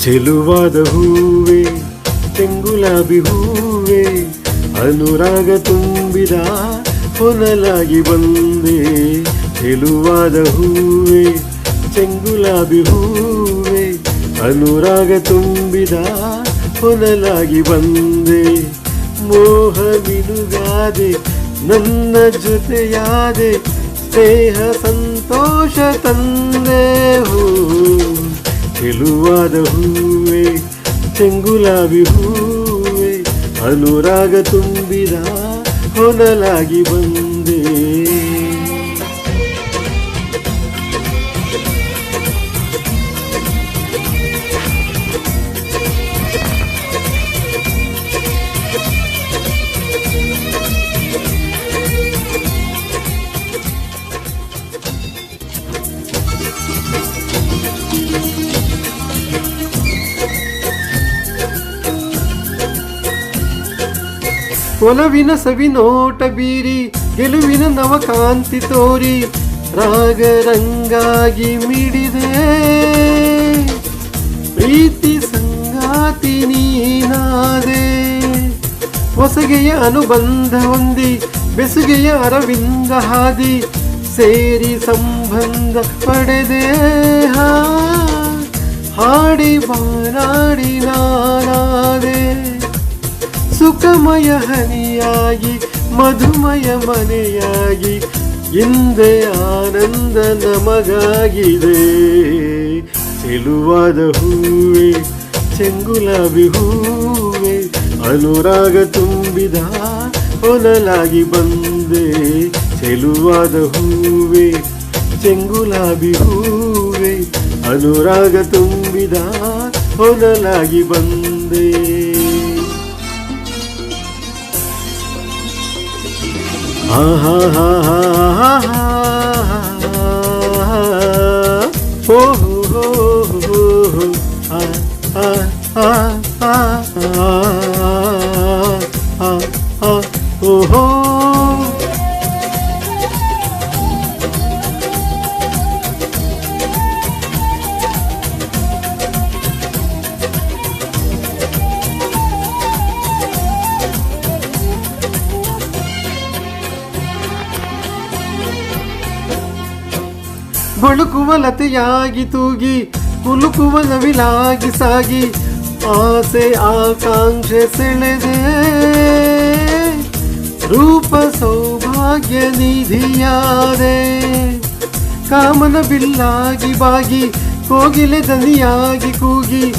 ಚೆಲುವಾದ ಹೂವೆ, ತೆಂಗುಲಾಬಿ ಹೂವೆ, ಅನುರಾಗ ತುಂಬಿದ ಹೊನಲಾಗಿ ಬಂದೆ. ಚೆಲುವಾದ ಹೂವೆ, ತೆಂಗುಲಾಬಿ ಹೂವೆ, ಅನುರಾಗ ತುಂಬಿದ ಹೊನಲಾಗಿ ಬಂದೆ. ಮೋಹ ಮಿನುಗಾದೆ ನನ್ನ ಜೊತೆಯಾದೆ, ಸ್ನೇಹ ಸಂ ಸಂತೋಷ ತಂದೆವು. ಚೆಲುವಾದ ಹೂವೆ ಚೆಂಗುಲಾಬಿ ಹೂವೆ ಅನುರಾಗ ತುಂಬಿದ ಹೊನಲಾಗಿ ಬಂದೆ ಒಲವಿನ ಸವಿನೋಟ ಬೀರಿ, ಗೆಲುವಿನ ನವಕಾಂತಿ ತೋರಿ, ರಾಗರಂಗಾಗಿ ಮಿಡಿದೆ. ಪ್ರೀತಿ ಸಂಗಾತಿ ನೀನಾದೆ, ಹೊಸಗೆಯ ಅನುಬಂಧ ಹೊಂದಿ, ಬೆಸುಗೆಯ ಅರವಿಂದ ಹಾದಿ, ಸೇರಿ ಸಂಬಂಧ ಪಡೆದೆ. ಹಾಡಿ ಬಾನಾಡಿ ನಾನಾದೆ. ಸುಖಮಯ ಹನಿಯಾಗಿ, ಮಧುಮಯ ಮನೆಯಾಗಿ ಹಿಂದೆ ಆನಂದ ನಮಗಾಗಿದೆ ಚೆಲುವಾದ ಹೂವೆ, ಚೆಂಗುಲಾಬಿ ಹೂವೆ, ಅನುರಾಗ ತುಂಬಿದ ಹೊನಲಾಗಿ ಬಂದೆ. ಚೆಲುವಾದ ಹೂವೆ, ಚೆಂಗುಲಾಬಿ ಹೂವೆ, ಅನುರಾಗ ತುಂಬಿದ ಹೊನಲಾಗಿ ಬಂದೆ. oh, oh. ಬಳುಕುವ ಲತೆಯಾಗಿ ತೂಗಿ ಕುಲುಕುವ ನವಿಲಾಗಿ ಸಾಗಿ, ಆಸೆ ಆಕಾಂಕ್ಷೆ ಸೆಳೆದೆ. ರೂಪ ಸೌಭಾಗ್ಯ ನಿಧಿಯಾದೆ. ಕಾಮನ ಬಿಲ್ಲಾಗಿ ಬಾಗಿ, ಕೋಗಿಲೆ ದನಿಯಾಗಿ ಕೂಗಿ,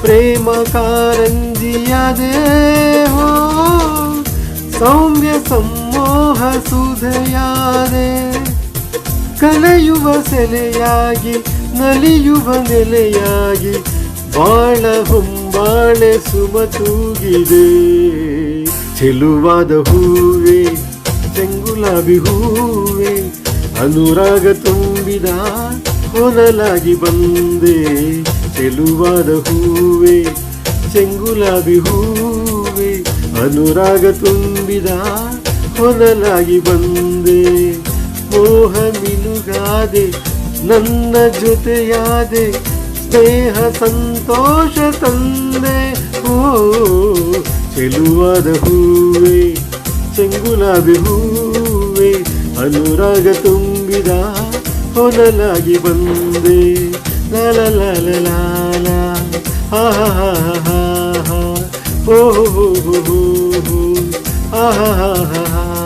ಪ್ರೇಮ ಕಾರಂಜಿಯಾದೆ. ಹೋ, ಸೌಮ್ಯ ಸಮ್ಮೋಹ ಸುಧೆಯಾದೆ. ಕಲೆಯುವ ಸೆಲೆಯಾಗಿ, ನಲಿಯುವ ನೆಲೆಯಾಗಿ, ಬಾಳ ಹೊಂಬಾಳೆ ಸುಮ ತೂಗಿದೆ. ಚೆಲುವಾದ ಹೂವೆ, ಚೆಂಗುಲಾಬಿ ಹೂವೆ, ಅನುರಾಗ ತುಂಬಿದ ಹೊನಲಾಗಿ ಬಂದೆ. ಚೆಲುವಾದ ಹೂವೆ, ಚೆಂಗುಲಾಬಿ ಹೂವೆ, ಅನುರಾಗ ತುಂಬಿದ ಹೊನಲಾಗಿ ಬಂದೆ. ಮೋಹ ಮಿನುಗಾದೆ ನನ್ನ ಜೊತೆಯಾದೆ, ಸ್ನೇಹ ಸಂತೋಷ ತಂದೆ. ಓ ಚೆಲುವಾದ ಹೂವೆ ಚೆಂಗುಲಾಬಿ ಹೂವೆ, ಅನುರಾಗ ತುಂಬಿದ ಹೊನಲಾಗಿ ಬಂದೆ. ಲಾಲ ಲಾಲ ಲಾಲ ಹಾ ಹಾ ಹಾ, ಹೋ ಹೋ ಹೋ. ಹೋ, ಹಾ ಹಾ ಹಾ ಹಾ.